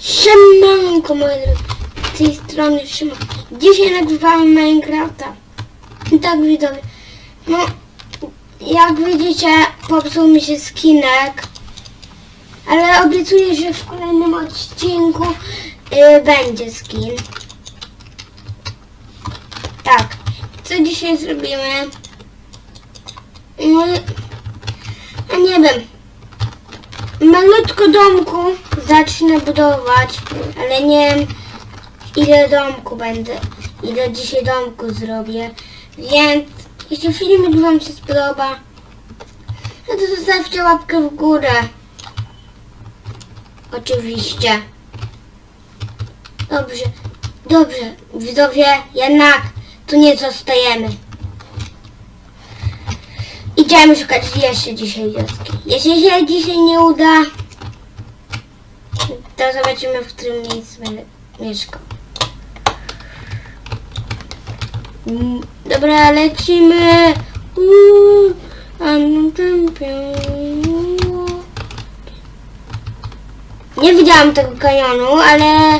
Siemanko moje drogie, z tej strony Szymon. Dzisiaj nagrywamy Minecrafta. Tak widzowie, no jak widzicie popsuł mi się skinek, ale obiecuję, że w kolejnym odcinku y, będzie skin. Tak, co dzisiaj zrobimy? No, nie wiem, malutko domku zacznę budować, ale nie wiem ile domku będę, ile dzisiaj domku zrobię, więc jeśli filmik Wam się spodoba, no to zostawcie łapkę w górę. Oczywiście. Dobrze, dobrze, widzowie, jednak tu nie zostajemy. Idziemy szukać jeszcze dzisiaj wioski. Jeśli się dzisiaj nie uda, to zobaczymy, w którym miejscu będę mieszkał. Mm, Dobra, lecimy. Nie widziałam tego kanionu, ale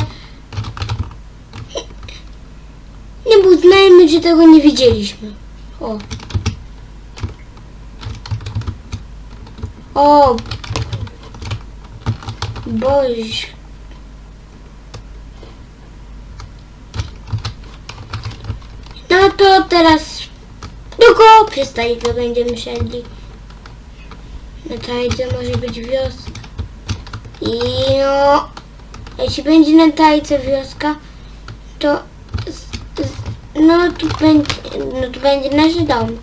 nie uznajmy, że tego nie widzieliśmy. O. O! Boś. No to teraz tylko przystajkę będziemy szedli. Na tajce może być wioska. I no, jeśli będzie na tajce wioska, to z, z, no tu będzie, no tu będzie nasz dom.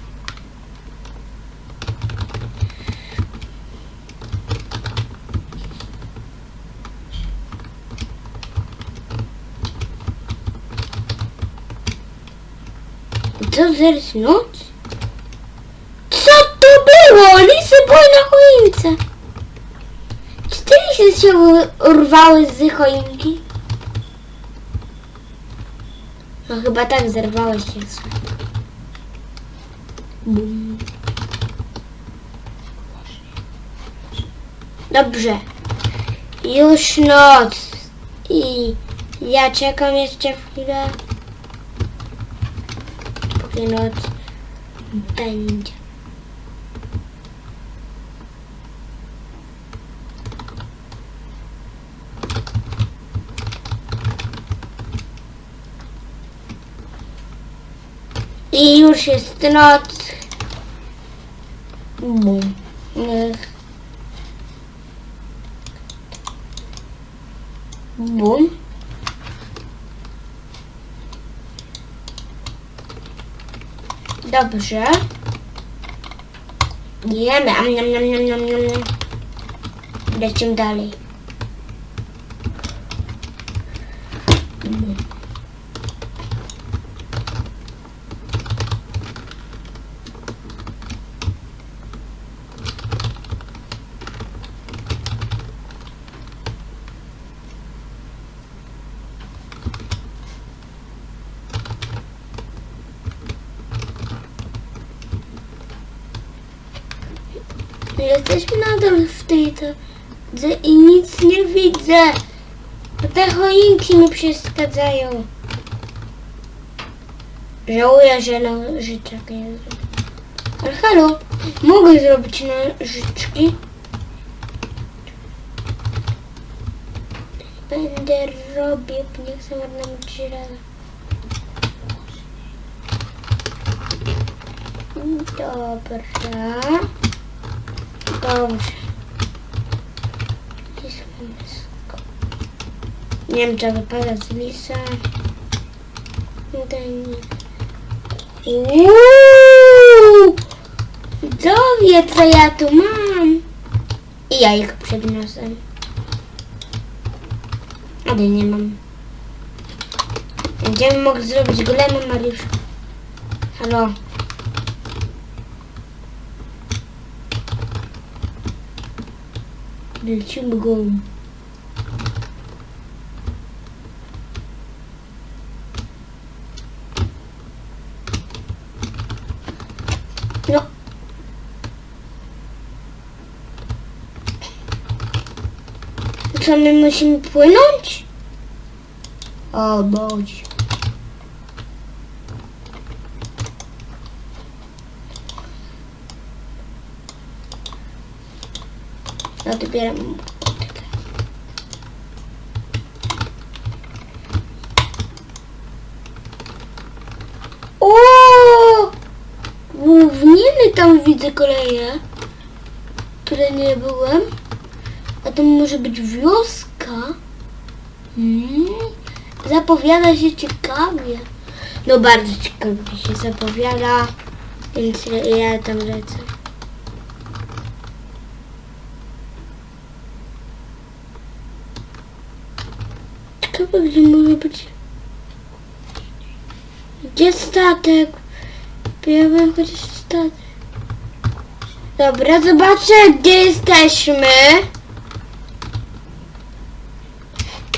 Co zaraz noc? Co to było? Lisy były na choince. Czy te lisy się urwały z choinki? No chyba tak zerwałeś się. Dobrze. Już noc. I ja czekam jeszcze chwilę. Noc będzie. I już jest noc. Bum. Niech. Bum. Dobrze. Jemy. Am, nam, nam, nam, nam, nam. Lecimy dalej. Bum. Jesteśmy nadal w tej tardze i nic nie widzę. Te choinki mi przeszkadzają. Żałuję, że nożyczek nie zrobię. Ale halo, mogę zrobić nożyczki. Będę robił, nie chcę marnować żelaza. Dobra. Dobrze. Jest blisko. Nie wiem, czy wypada z lisa. Ten... Uuu! Dowie, co ja tu mam. I ja ich przeniosę. Ale nie mam. Będziemy mogli zrobić golema, Mariusz. Halo. Lecimy go. No. co my musimy płynąć? O Boże. Odbieram młotkę. O! Równiny tam widzę koleje, które nie byłem. A tam może być wioska? Hmm. Zapowiada się ciekawie. No bardzo ciekawie się zapowiada, więc ja tam lecę. Ciekawe, gdzie może być... Gdzie statek? Ja bym chociaż statek. Dobra, zobaczę, gdzie jesteśmy.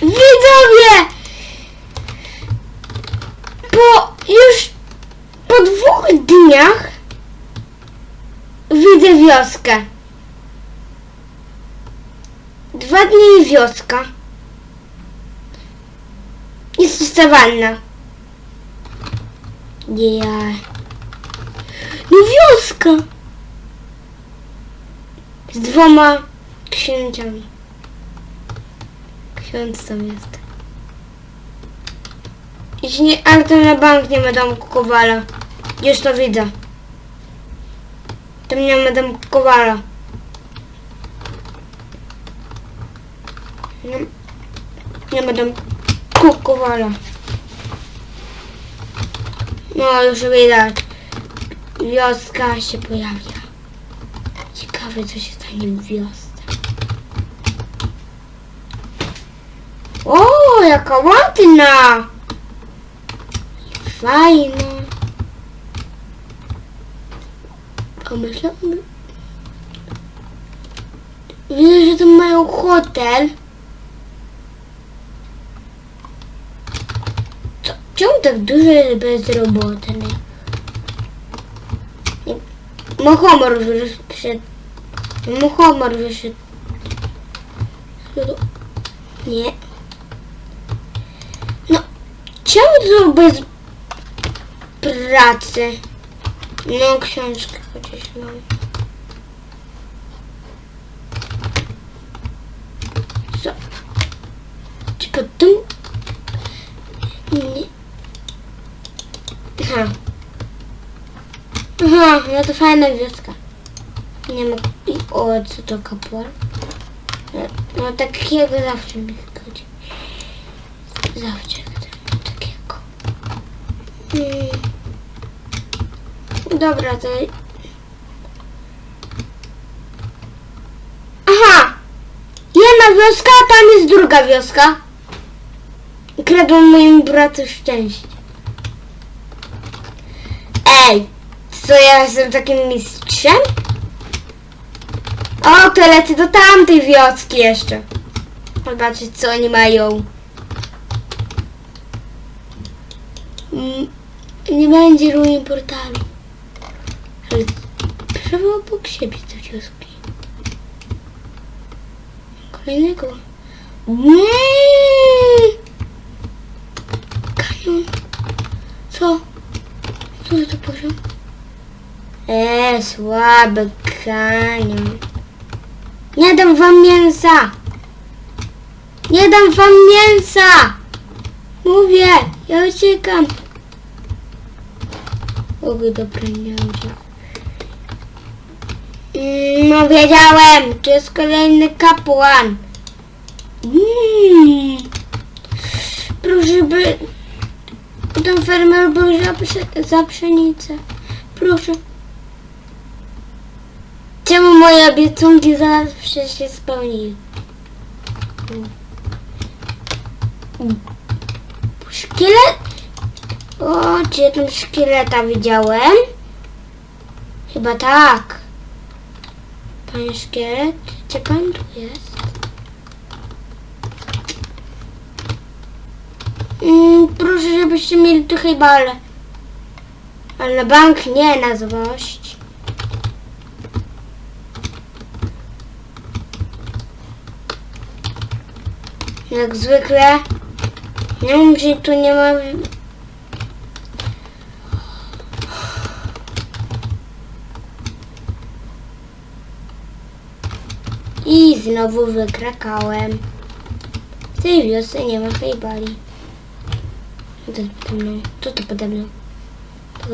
Widzowie! Po już po dwóch dniach widzę wioskę. Dwa dni i wioska. Jest sawanna. Ja. No wioska! Z dwoma księciami. Ksiądz tam jest. Jeśli nie, ale to na bank nie ma domku Kowala. Już to widzę. Tam nie ma domku Kowala. Nie, nie ma domku Kowala. No już widać. Wioska się pojawia. Ciekawe co się stanie w wiosce. O, jaka ładna! Fajna. Pomyślałam... Widzę, że tam mają hotel. Co, czemu tak dużo jest bezrobotnych? Muchomor wyszedł. Muchomor wyszedł. Nie. No, czemu to bez pracy? No, książkę chociaż mam. Co? Tylko tu... Nie. Aha. Aha, no to fajna wioska. Nie ma... I, o, co to kapłan? No, no takiego zawsze mi chodzi. Zawsze takiego. Mm. Dobra, to... Aha! Jedna wioska, a tam jest druga wioska. Kradł moim bratu szczęście. Ej! Co ja jestem takim mistrzem? O, to lecę do tamtej wioski jeszcze. Zobaczyć co oni mają. Mm, Nie będzie ruin portalu. Ale prawo obok siebie te wioski. Kolejnego. Mm. Kanion. Co? Co to poziom? Eee, słaby kanion. Nie dam wam mięsa! Nie dam wam mięsa! Mówię, ja uciekam. Oby dobra, nie uciekł. Mm, No wiedziałem, to jest kolejny kapłan. Mm. Proszę by... Ten fermer był za, za pszenicę. Proszę. Czemu moje obiecunki zawsze się spełniły? Szkielet? O, czy ja tam szkieleta widziałem? Chyba tak. Panie szkielet, gdzie pan tu jest? Mm, proszę, żebyście mieli trochę bale. Ale bank nie, na złość. Jak zwykle. Nie wiem, czy tu nie ma... I znowu wykrakałem. W tej wiosce nie ma hejbali. To pode mną? Co to pode mną?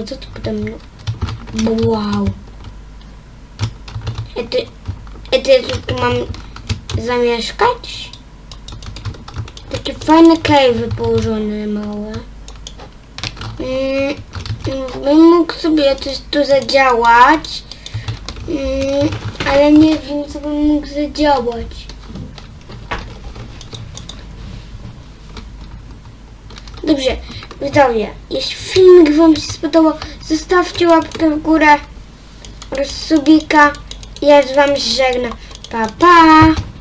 Co to pode mną? Wow. E ty, e ty ja tu mam zamieszkać? Takie fajne cave'y położone małe. Mm, bym mógł sobie coś tu zadziałać. Mm, ale nie wiem, co bym mógł zadziałać. Dobrze, widzowie, jeśli filmik wam się spodobał, zostawcie łapkę w górę subika. Ja z wami żegnam. Pa, pa!